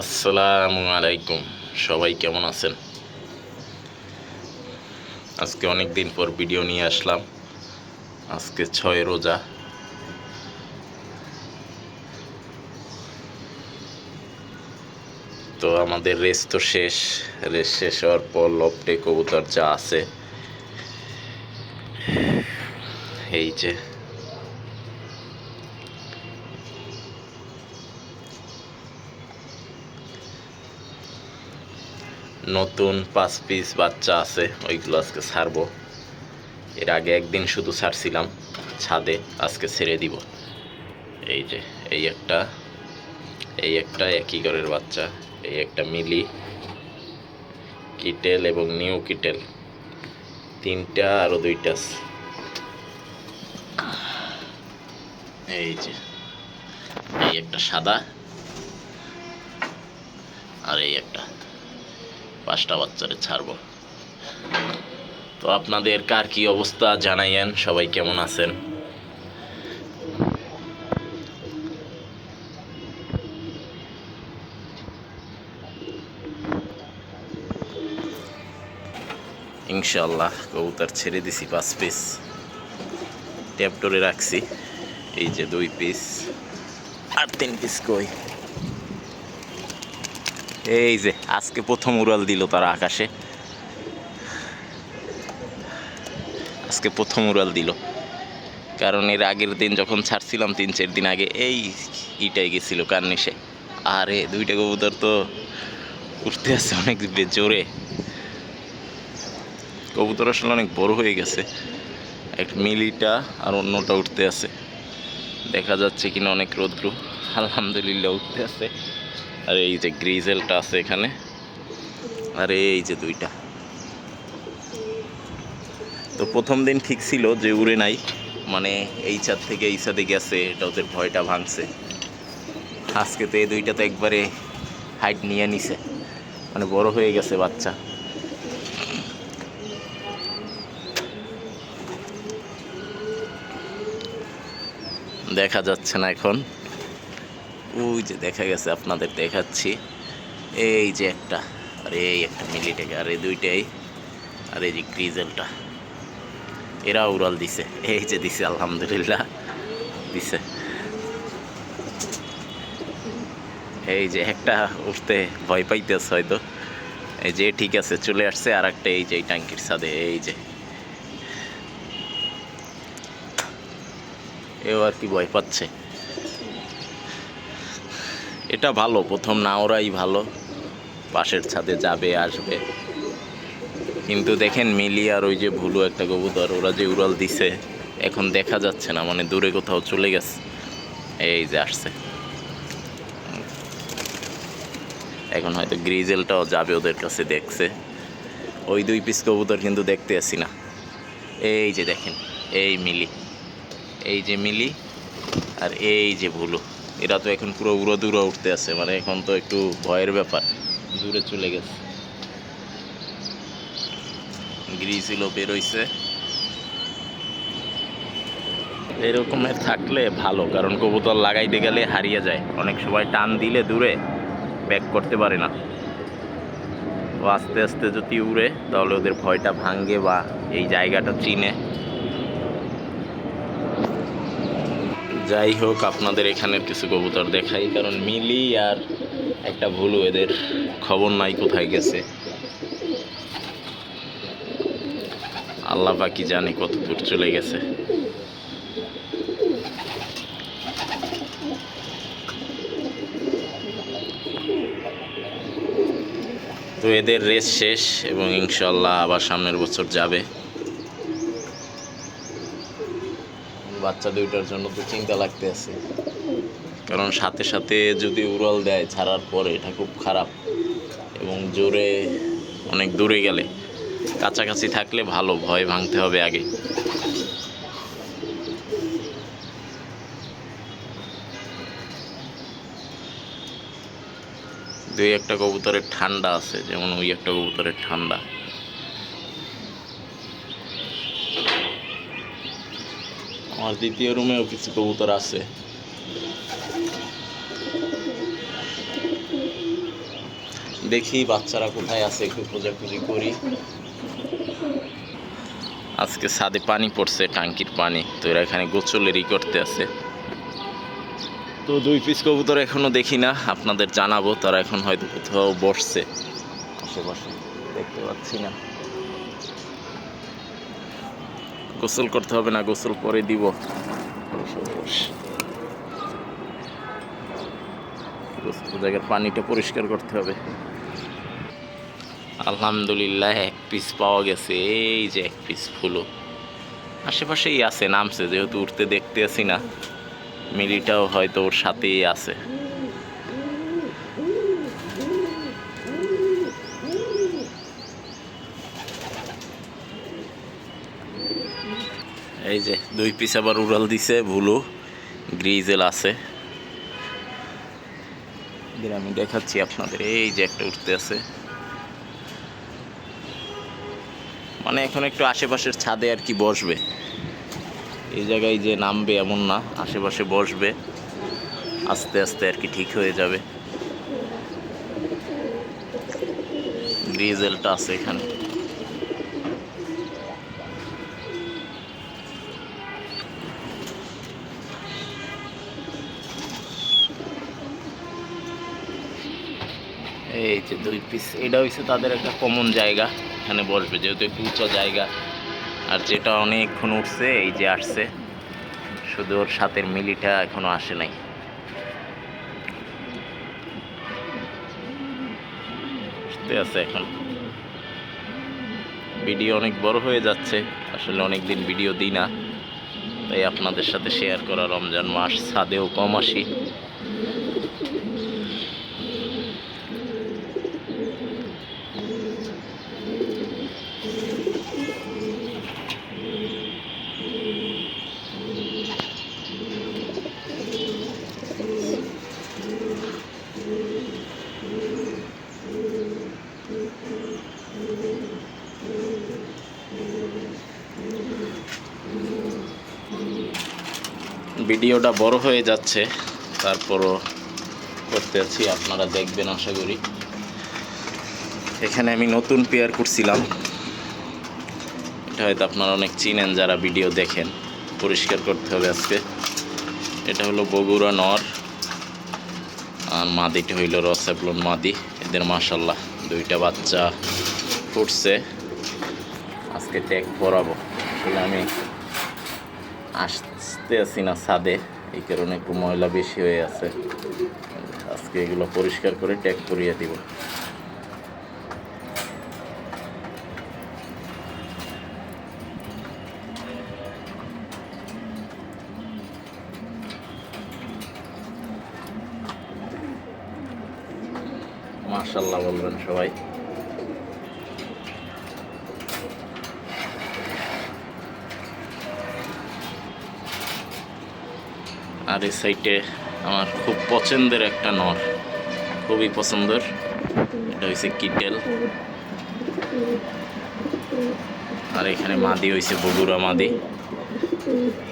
আসসালামু আলাইকুম। সবাই কেমন আছেন? আজকে অনেক দিন পর ভিডিও নিয়ে আসলাম। আজকে ছয় রোজা। তো আমাদের রেস তো শেষ। রেস শেষ হওয়ার পর লপটে কবুতর যা আছে। এই যে নতুন পাঁচ পিস বাচ্চা আছে, ওইগুলো আজকে ছাড়বো। এর আগে একদিন শুধু ছাড়ছিলাম, ছাদে আজকে ছেড়ে দিব। এই যে, এই একটা এই একটা একই ঘরের বাচ্চা, এই একটা মিলি, কিটেল এবং নিউ কিটেল। তিনটা আরও দুইটা এই যে, এই একটা সাদা, আর এই একটা। পাঁচটা বাচ্চারে ছাড়বো। তো আপনাদের কার কি অবস্থা জানাইয়েন, সবাই কেমন আছেন? ইনশাল্লাহ কবুতর ছেড়ে দিছি পাঁচ পিস ট্যাপটরে রাখছি, এই যে দুই পিস আর তিন পিস কই? এই যে, আজকে প্রথম উড়াল দিল তারা আকাশে। আজকে প্রথম উড়াল দিল। কারণ এর আগের দিন যখন ছাড়ছিলাম তিন, চার দিন আগে, এই ইটাই গেছিল কার্নিশে আরে, দুইটা কবুতর তো উঠতে আছে অনেক জোরে। কবুতর আসলে অনেক বড় হয়ে গেছে। এক মিলিটা আর অন্যটা উঠতে আছে। দেখা যাচ্ছে কিনা অনেক রৌদ্র। আলহামদুলিল্লাহ উঠতে আছে। আর এই যে গ্রিজেলটা আছে এখানে। আর এই যে দুইটা। তো প্রথম দিন ঠিক ছিল যে উড়ে নাই। মানে এই ছাদ থেকে এই ছাদে গেছে, এটা ওদের ভয়টা ভাঙছে। আজকে তো এই দুইটা তো একবারে হাইট নিয়ে নিছে। মানে বড় হয়ে গেছে বাচ্চা। দেখা যাচ্ছে না এখন। ওই যে দেখা গেছে, আপনাদের দেখাচ্ছি। এই যে একটা, আর এই একটা মিলিটেকে আর এই দুইটাই, আর এই যে গ্রিজেলটা এরা উড়াল দিছে, এই যে দিছে, আলহামদুলিল্লাহ, দিছে। এই যে একটা উঠতে ভয় পাইতেছে হয়তো। এই যে ঠিক আছে, চলে আসছে আর একটা এই যে এই ট্যাঙ্কির সাথে এই যে। এও আর কি ভয় পাচ্ছে। এটা ভালো, প্রথম না ওরাই ভালো। পাশের ছাদে যাবে, আসবে। কিন্তু দেখেন মিলি আর ওই যে ভুলু একটা কবুতর, ওরা যে উড়াল দিছে, এখন দেখা যাচ্ছে না মানে দূরে কোথাও চলে গেছে। এই যে আসছে। এখন হয়তো গ্রিজেলটাও যাবে ওদের কাছে দেখছে। ওই দুই পিস কবুতর কিন্তু দেখতে আসি না। এই যে দেখেন, এই মিলি। এই যে মিলি আর এই যে ভুলু। এরা তো এখন পুরো উড়ো দূরে উঠতে আছে মানে এখন তো একটু ভয়ের ব্যাপার। দূরে চলে গেছে। গ্রিসিলও বেরোইছে এরকমের থাকলে ভালো, কারণ কবুতর লাগাইতে গেলে হারিয়ে যায়। অনেক সময় টান দিলে দূরে, ব্যাক করতে পারে না। আস্তে আস্তে যদি উড়ে, তাহলে ওদের ভয়টা ভাঙ্গে বা এই জায়গাটা চিনে। যাই হোক, আপনাদের এখানের কিছু কবুতর দেখাই, কারণ মিলি আর একটা ভুলু এদের খবর নাই কোথায় গেছে। আল্লাহ বাকি জানে কত দূর চলে গেছে। তো এদের রেস শেষ এবং ইনশাল্লাহ আবার সামনের বছর যাবে। বাচ্চা দুইটার জন্য তো চিন্তা লাগতে আছে কারণ সাথে সাথে যদি উড়াল দেয়, ছাড়ার পরে এটা খুব খারাপ এবং জোরে অনেক দূরে গেলে কাছাকাছি থাকলে ভালো, ভয় ভাঙতে হবে আগে। দুই একটা কবুতরের ঠান্ডা আছে, যেমন ওই একটা কবুতরের ঠান্ডা। আমার দ্বিতীয় রুমেও কিছু কবুতর আছে। দেখি বাচ্চারা কোথায় আছে, একটু খোঁজাখুঁজি করি। আজকে ছাদে পানি পড়ছে, টাঙ্কির পানি। তো এরা এখানে গোচলেরই করতে আছে। তো দুই পিস কবুতর এখনও দেখি না, আপনাদের জানাব, তারা এখন হয়তো কোথাও বসছে। আশেপাশে দেখতে পাচ্ছি না। গোসল করতে হবে না, গোসল পরে দিব। জায়গার পানিটা পরিষ্কার করতে হবে। আলহামদুলিল্লাহ, এক পিস পাওয়া গেছে, এই যে এক পিস ফুলো আশেপাশেই আছে, নামছে, যেহেতু উঠতে দেখতে আসি না। মিলিটাও হয়তো ওর সাথেই আছে। এই যে দুই পিস আবার উড়াল দিছে, ভুলু, গ্রিজেল আছে। আমি দেখাচ্ছি আপনাদের, এই যে একটা উঠতে আছে। মানে এখন একটু আশেপাশের ছাদে আর কি বসবে। এই জায়গায় যে নামবে এমন না, আশেপাশে বসবে। আস্তে আস্তে আর কি ঠিক হয়ে যাবে। গ্রিজেলটা আছে এখানে। যে দুই পিস এটা হচ্ছে তাদের একটা কমন জায়গা। এখানে বসবে, যেহেতু একটু উঁচা জায়গা। আর যেটা অনেকক্ষণ উঠছে, এই যে আসছে। শুধু ওর সাথের মিলিটা এখনও আসে নাই। আছে এখন। ভিডিও অনেক বড় হয়ে যাচ্ছে। আসলে অনেক দিন ভিডিও দিই না। তাই আপনাদের সাথে শেয়ার করা রমজান মাস ছাদেও কম আসি। ভিডিওটা বড় হয়ে যাচ্ছে, তারপরও করতে আছি, আপনারা দেখবেন, আশা করি। এখানে আমি নতুন পেয়ার করছিলাম। এটা হয়তো আপনারা অনেক চিনেন যারা ভিডিও দেখেন। পরিষ্কার করতে হবে আজকে। এটা হলো বগুড়া নর, আর মাদিটা হইল রসেবলন মাদি। এদের মাসাল্লাহ দুইটা বাচ্চা ফুটছে। আজকে ট্যাগ পরাবো। আমি আসতে আসি না ছাদে, এই কারণে একটু ময়লা বেশি হয়ে আছে। আজকে এগুলো পরিষ্কার করে ট্যাগ করিয়ে দিব। মার্শাল্লাহ বলবেন সবাই। এই সাইটে আমার খুব পছন্দের একটা নর। খুবই পছন্দের। এটা হয়েছে কিটেল। আর এখানে মাদি হয়েছে বগুড়া মাদি।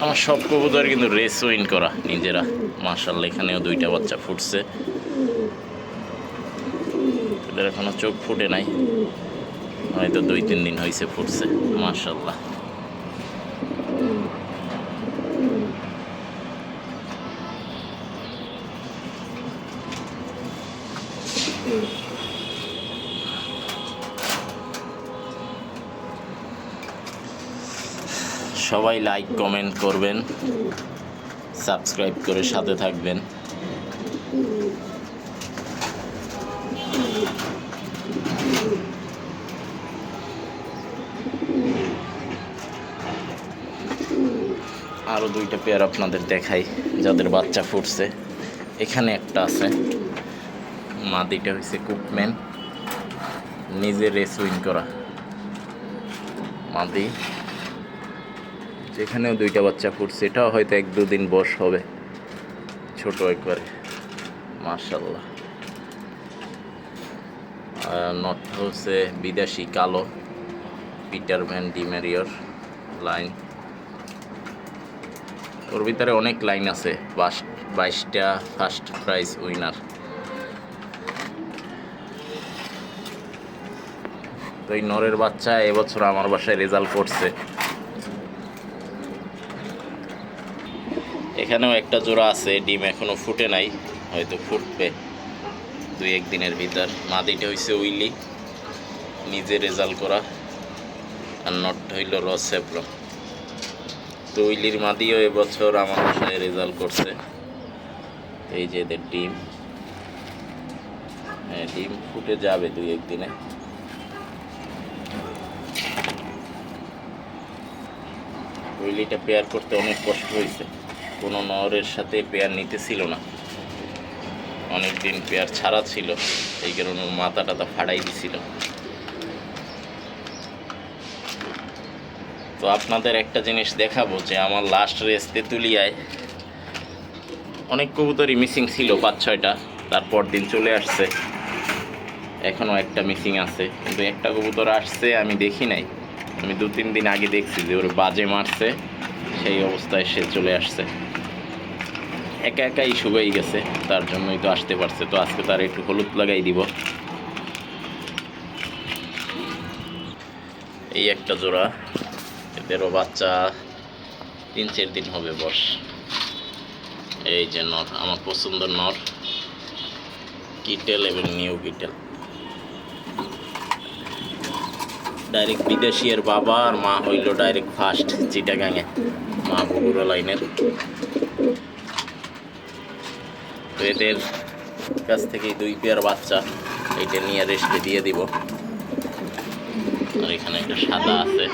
আমার সব কবুতর কিন্তু রেস উইন করা, নিজেরা। মার্শাল্লাহ এখানেও দুইটা বাচ্চা ফুটছে। এদের এখনও চোখ ফুটে নাই। হয়তো দুই তিন দিন হয়েছে ফুটছে মার্শাল্লাহ সবাই লাইক কমেন্ট করবেন সাবস্ক্রাইব করে সাথে থাকবেন। আরও দুইটা পেয়ার আপনাদের দেখাই, যাদের বাচ্চা ফুটছে। এখানে একটা আছে মাদিটা হয়েছে কুকম্যান। নিজে রেস উইন করা। মাদি যেখানেও দুইটা বাচ্চা ফুটছে এটাও হয়তো এক দুদিন বস হবে। ছোট একবারে। মার্শাল্লাহ নটটা হচ্ছে বিদেশি, কালো। পিটার ভ্যান ডিমেরিয়র লাইন। ওর ভিতরে অনেক লাইন আছে, বাস, বাইশটা ফার্স্ট প্রাইজ উইনার। তো এই নরের বাচ্চা এবছর আমার বাসায় রেজাল্ট করছে। এখানেও একটা জোড়া আছে, ডিম এখনও ফুটে নাই, হয়তো ফুটবে দুই একদিনের ভিতর। মাদিটা হইছে উইলি, নিজে রেজাল্ট করা, আর নটটা হইল রস সেপ্রম তো উইলির মাদিও এবছর আমার বাসায় রেজাল্ট করছে। এই যে এদের ডিম। হ্যাঁ ডিম ফুটে যাবে দুই একদিনে। উইলিটা পেয়ার করতে অনেক কষ্ট হয়েছে কোনো নরের সাথে পেয়ার নিতেছিল না। অনেক দিন পেয়ার ছাড়া ছিল, এই কারণে ওর মাথা টাথা ফাড়াই দিছিল। তো আপনাদের একটা জিনিস দেখাবো যে আমার লাস্ট রেস তেঁতুলিয়ায় অনেক কবুতরই মিসিং ছিল পাঁচ ছয়টা, তারপর দিন চলে আসছে। এখনও একটা মিসিং আছে, কিন্তু একটা কবুতর আসছে আমি দেখি নাই। আমি দু তিন দিন আগে দেখছি যে ওর বাজে মারছে, সেই অবস্থায় সে চলে আসছে। একা একাই শুকাই গেছে, তার জন্যই তো আসতে পারছে। তো আজকে তার একটু হলুদ লাগাই দিব। এই একটা জোড়া, এদেরও বাচ্চা তিন, চার দিন হবে বস। এই যে নর, আমার পছন্দ নর, কিটেল এবং নিউ কিটেল। ডাইরেক্ট বিদেশি এর বাবা আর মা হইল ডাইরেক্ট ফার্স্ট, চিটাগাঙে, মা বগুড়া লাইনের। তো এদের কাছ থেকে দুই পেয়ার বাচ্চা এইটা নিয়ে রেস্টে দিয়ে দিব। আর এখানে একটা সাদা আছে।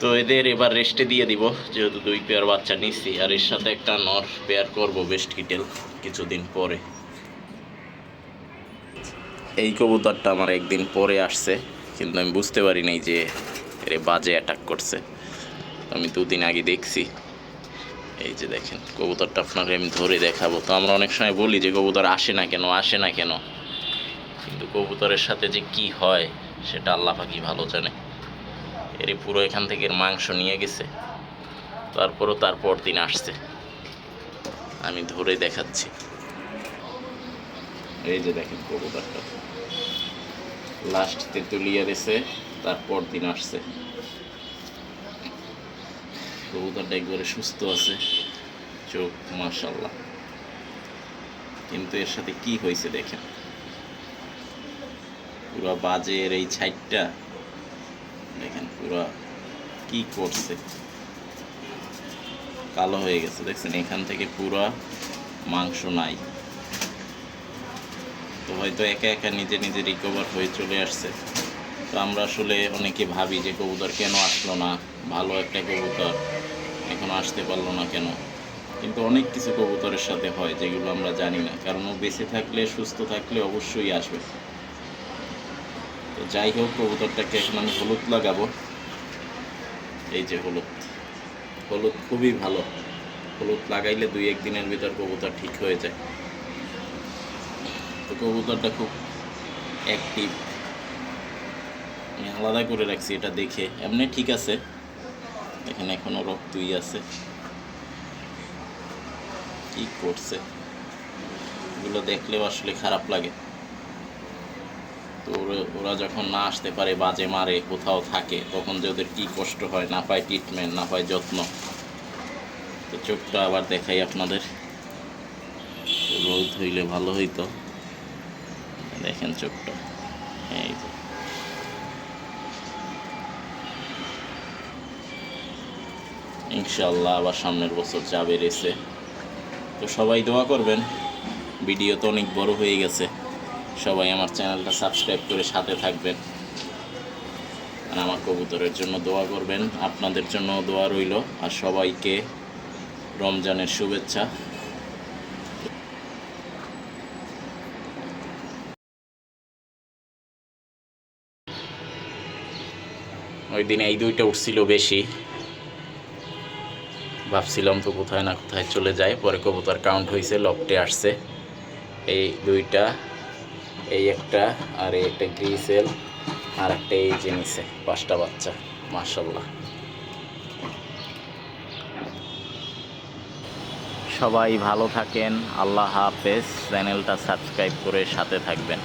তো এদের এবার রেস্টে দিয়ে দিব, যেহেতু দুই পেয়ার বাচ্চা নিচ্ছি আর এর সাথে একটা নর পেয়ার করব বেস্ট কিটেল কিছুদিন পরে। এই কবুতরটা আমার একদিন পরে আসছে, কিন্তু আমি বুঝতে পারি নাই যে এরে বাজে অ্যাটাক করছে। আমি দুদিন আগে দেখছি। এই যে দেখেন, কবুতরটা আপনাকে আমি ধরে দেখাবো। তো আমরা অনেক সময় বলি যে কবুতর আসে না কেন, আসে না কেন। কিন্তু কবুতরের সাথে যে কি হয়, সেটা আল্লাহ পাকি ভালো জানে। এর পুরো এখান থেকে মাংস নিয়ে গেছে। তারপরও তারপর দিন আসছে। আমি ধরে দেখাচ্ছি। এই যে দেখেন কবুতরটা। লাস্ট তেঁতুলিয়া রেসে তারপর দিন আসছে। কবুতরটা একবারে সুস্থ আছে। চোখ মাশাল্লাহ কিন্তু এর সাথে কি হয়েছে দেখেন? পুরো বাজের এই ছাইটটা, দেখেন পুরো কি করছে? কালো হয়ে গেছে, দেখছেন? এখান থেকে পুরো মাংস নাই। তো হয়তো একা একা নিজে নিজে রিকভার হয়ে চলে আসছে। তো আমরা আসলে অনেকে ভাবি যে কবুতর কেন আসলো না? ভালো একটা কবুতর। এখনও আসতে পারল না কেন? কিন্তু অনেক কিছু কবুতরের সাথে হয়, যেগুলো আমরা জানি না। কারণ ও বেঁচে থাকলে, সুস্থ থাকলে অবশ্যই আসবে। তো যাই হোক, কবুতরটাকে এখন আমি হলুদ লাগাবো। এই যে হলুদ। হলুদ খুবই ভালো। হলুদ লাগাইলে দুই একদিনের ভিতর কবুতর ঠিক হয়ে যায়। তো কবুতরটা খুব অ্যাক্টিভ আমি আলাদা করে রাখছি এটা দেখে। এমনি ঠিক আছে। এখানে এখনও রক্তই আছে। কি করছে? এগুলো দেখলেও আসলে খারাপ লাগে। তো ওরা- ওরা যখন না আসতে পারে, বাজে মারে, কোথাও থাকে, তখন যে ওদের কী কষ্ট হয়, না পায় ট্রিটমেন্ট না পায় যত্ন। তো চোখটা আবার দেখাই আপনাদের। রোদ হইলে ভালো হইতো। দেখেন চোখটা। এই ইনশাল্লাহ আবার সামনের বছর যাবে রেসে। তো সবাই দোয়া করবেন, ভিডিও তো অনেক বড় হয়ে গেছে। সবাই আমার চ্যানেলটা সাবস্ক্রাইব করে সাথে থাকবেন। আর আমার কবুতরের জন্য দোয়া করবেন, আপনাদের জন্য দোয়া রইল। আর সবাইকে রমজানের শুভেচ্ছা। ওই দিন এই দুইটা উঠছিল বেশি। ভাবছিলাম তো কোথায় না কোথায় চলে যায় পরে কবুতর কাউন্ট হয়েছে লকটে আসছে। এই দুইটা, এই একটা, আর এই একটা গ্রিসেল, আর একটা এই নিচে পাঁচটা বাচ্চা মার্শাল্লাহ সবাই ভালো থাকেন, আল্লাহ হাফেজ, চ্যানেলটা সাবস্ক্রাইব করে সাথে থাকবেন।